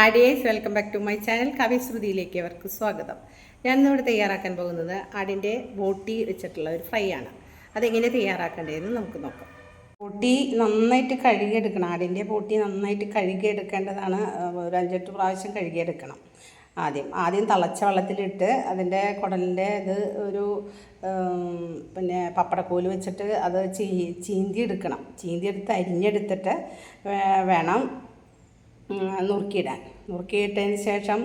Hi dears welcome back to my channel കവിശ്രുതിയിലേക്ക് അവർക്ക് സ്വാഗതം. ഞാൻ ഇന്നിവിടെ തയ്യാറാക്കാൻ പോകുന്നത് ആടിന്റെ ബോട്ടി വെച്ചിട്ടുള്ള ഒരു ഫ്രൈ ആണ്. അതെങ്ങനെ തയ്യാറാക്കേണ്ടതെന്ന് നമുക്ക് നോക്കാം. ബോട്ടി നന്നായിട്ട് കഴുകിയെടുക്കണം. ആടിന്റെ ബോട്ടി നന്നായിട്ട് കഴുകിയെടുക്കേണ്ടതാണ്. ഒരു അഞ്ചെട്ട് പ്രാവശ്യം കഴുകിയെടുക്കണം. ആദ്യം ആദ്യം തിളച്ച വെള്ളത്തിലിട്ട് അതിന്റെ കുടലിന്റെ ഇത് ഒരു പിന്നെ പപ്പടക്കോൽ വെച്ചിട്ട് അത് ചീ ചീന്തി എടുക്കണം അരിഞ്ഞെടുത്തിട്ട് വേണം നുറുക്കിയിടാൻ. നുറുക്കിയിട്ടതിന് ശേഷം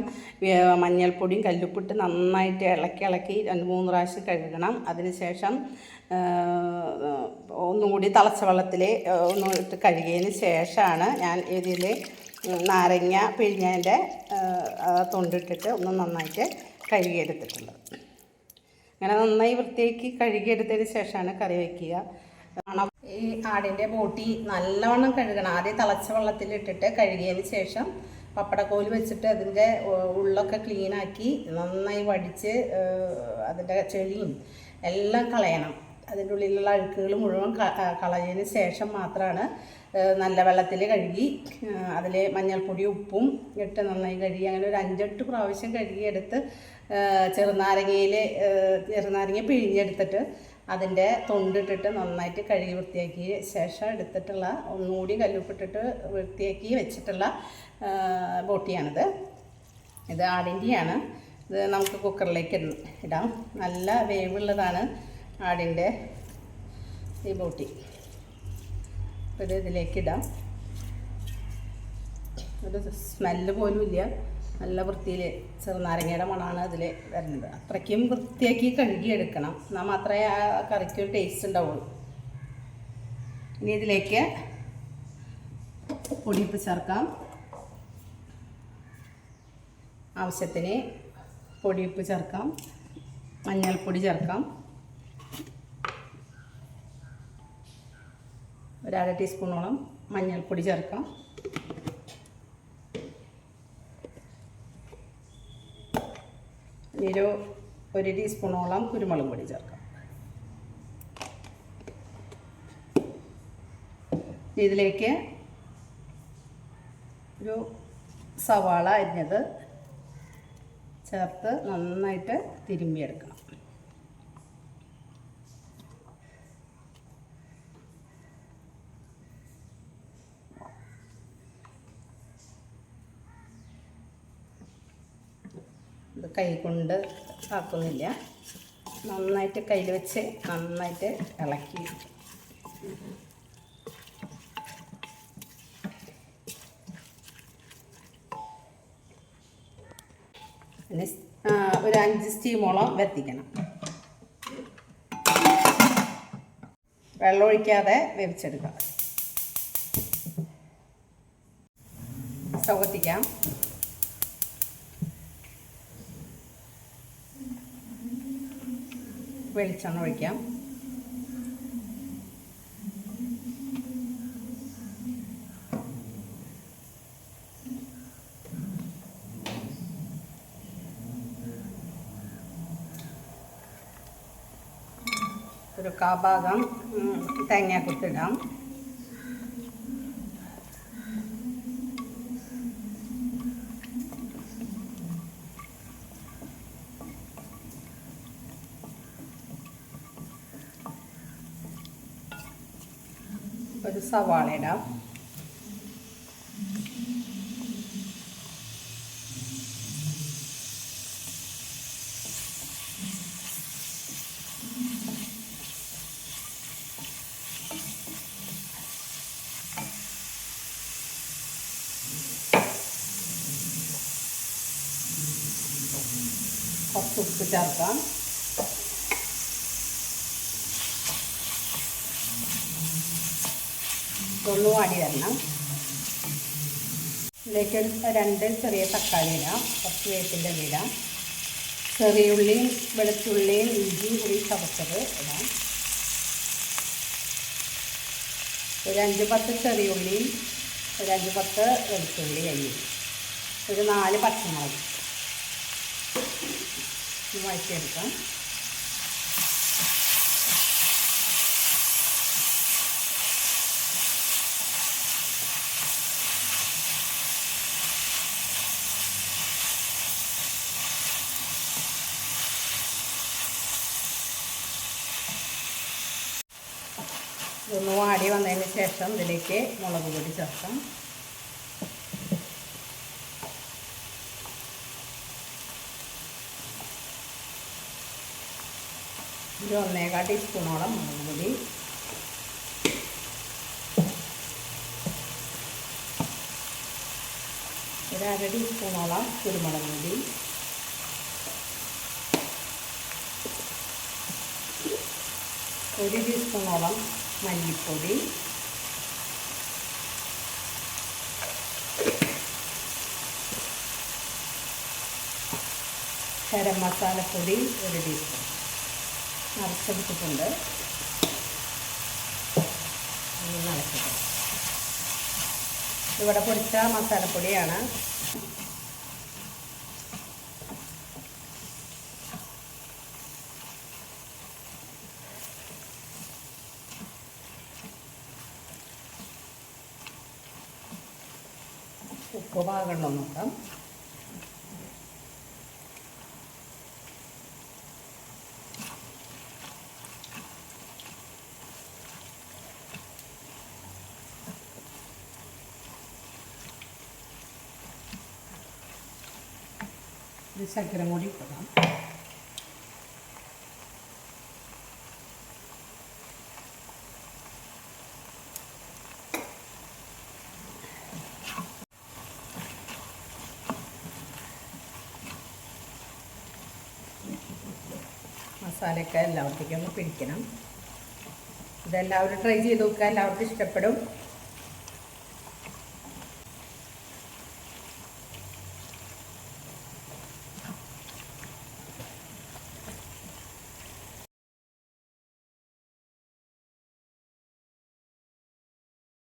മഞ്ഞൾപ്പൊടിയും കല്ലുപ്പിട്ട് നന്നായിട്ട് ഇളക്കി ഇളക്കി രണ്ട് മൂന്ന് പ്രാവശ്യം കഴുകണം. അതിന് ശേഷം ഒന്നുകൂടി ഒന്നും തിളച്ച വെള്ളത്തിൽ ഒന്ന് ഇട്ട് കഴുകിയതിന് ശേഷമാണ് ഞാൻ ഇതിൽ നാരങ്ങ പിഴിഞ്ഞതിന്റെ തൊണ്ടിട്ടിട്ട് ഒന്ന് നന്നായിട്ട് കഴുകിയെടുത്തിട്ടുള്ളത്. അങ്ങനെ നന്നായി വൃത്തിയാക്കി കഴുകിയെടുത്തതിന് ശേഷമാണ് കറി വയ്ക്കുക. ഈ ആടിന്റെ ബോട്ടി നല്ലവണ്ണം കഴുകണം. ആദ്യം തിളച്ച വെള്ളത്തിൽ ഇട്ടിട്ട് കഴുകിയതിന് ശേഷം പപ്പടക്കോൽ വെച്ചിട്ട് അതിന്റെ ഉള്ളൊക്കെ ക്ലീനാക്കി നന്നായി വടിച്ച് അതിന്റെ ചെളിയും എല്ലാം കളയണം. അതിന്റെ ഉള്ളിലുള്ള അഴുക്കുകൾ മുഴുവൻ കളഞ്ഞതിന് ശേഷം മാത്രമാണ് നല്ല വെള്ളത്തിൽ കഴുകി അതിൽ മഞ്ഞൾപ്പൊടി ഉപ്പും ഇട്ട് നന്നായി കഴുകി. അങ്ങനെ ഒരു അഞ്ചെട്ട് പ്രാവശ്യം കഴുകിയെടുത്ത് ചെറുനാരങ്ങയിൽ ചെറുനാരങ്ങ പിഴിഞ്ഞെടുത്തിട്ട് അതിന്റെ തൊണ്ടിട്ടിട്ട് നന്നായിട്ട് കഴുകി വൃത്തിയാക്കി ശേഷം എടുത്തിട്ടുള്ള ഒന്നുകൂടി കല്ലുപ്പിട്ടിട്ട് വൃത്തിയാക്കി വെച്ചിട്ടുള്ള ബോട്ടിയാണിത്. ഇത് ആടിന്റെയാണ്. ഇത് നമുക്ക് കുക്കറിലേക്ക് ഇടാം നല്ല വേവുള്ളതാണ് ആടിന്റെ ഈ ബോട്ടി. അപ്പോൾ ഇത് ഇതിലേക്ക് ഒരു സ്മെല്ല് പോലും ഇല്ല നല്ല വൃത്തിയിൽ ചെറുനാരങ്ങയുടെ മണമാണ് അതിൽ വരുന്നത്. അത്രയ്ക്കും വൃത്തിയാക്കി കഴുകിയെടുക്കണം. എന്നാൽ മാത്രമേ ആ കറിക്ക് ടേസ്റ്റ് ഉണ്ടാവുള്ളൂ. ഇനി ഇതിലേക്ക് പൊടിയിപ്പ് ചേർക്കാം. ആവശ്യത്തിന് പൊടിയിപ്പ് ചേർക്കാം. മഞ്ഞൾപ്പൊടി ചേർക്കാം. ഒരര ടീസ്പൂണോളം മഞ്ഞൾപ്പൊടി ചേർക്കാം. ഒരു ഒരു ടീസ്പൂണോളം കുരുമുളക് പൊടി ചേർക്കാം. ഇതിലേക്ക് ഒരു സവാള അരിഞ്ഞത് ചേർത്ത് നന്നായിട്ട് തിരുമ്മിയെടുക്കണം ഇത് കൈ കൊണ്ട് ആക്കുന്നില്ല. നന്നായിട്ട് കയ്യിൽ വെച്ച് നന്നായിട്ട് ഇളക്കി. ഒരു അഞ്ച് സ്റ്റീമോളം വെത്തിക്കണം. വെള്ളം ഒഴിക്കാതെ വേവിച്ചെടുക്കാം. സ്റ്റവ് വെളിച്ചെണ്ണ ഒഴിക്കാം. ഒരു കാഭാഗം തേങ്ങ കുത്തിടാം ഒരു സവാള ഇടാം കുറച്ച് ഉപ്പ് ചേർക്കാം. ഇതൊന്ന് വാടി വരണം. ഇതിലേക്ക് രണ്ട് ചെറിയ തക്കാളി ഇടാം. കുറച്ച് വേപ്പിന്റെ ഇടാം. ചെറിയുള്ളിയും വെളുത്തുള്ളിയും ഇഞ്ചിയും കൂടി ചതച്ചത് ഇടാം. ഒരു അഞ്ച് പത്ത് ചെറിയുള്ളിയും ഒരു അഞ്ച് പത്ത് വെളുത്തുള്ളി അരി ഒരു നാല് പച്ചമുളക്. വഴറ്റിയെടുക്കാം. ഇതൊന്ന് വാടി വന്നതിന് ശേഷം ഇതിലേക്ക് മുളക് പൊടി ചേർക്കാം. ഒരു ഒന്നേകാൽ ടീസ്പൂണോളം മുളക് പൊടി. ഒരു അര ടീസ്പൂണോളം കുരുമുളക് പൊടി. ഒരു ടീസ്പൂണോളം മല്ലിപ്പൊടി. ഗരം മസാലപ്പൊടി ഒരു ടീസ്പൂൺ നിറച്ചെടുത്തിട്ടുണ്ട് നിറച്ചിട്ടുണ്ട് നിറച്ചിട്ട് ഇവിടെ പൊടിച്ച മസാലപ്പൊടിയാണ്. ഉപ്പ് പാകമുണ്ടോ നോക്കാം ഇത് ശർക്കര കൂടി ഇട്ടതാം മസാലയൊക്കെ എല്ലാവർക്കും ഒന്ന് പിടിക്കണം. ഇതെല്ലാവരും ട്രൈ ചെയ്ത് നോക്കുക. എല്ലാവർക്കും ഇഷ്ടപ്പെടും.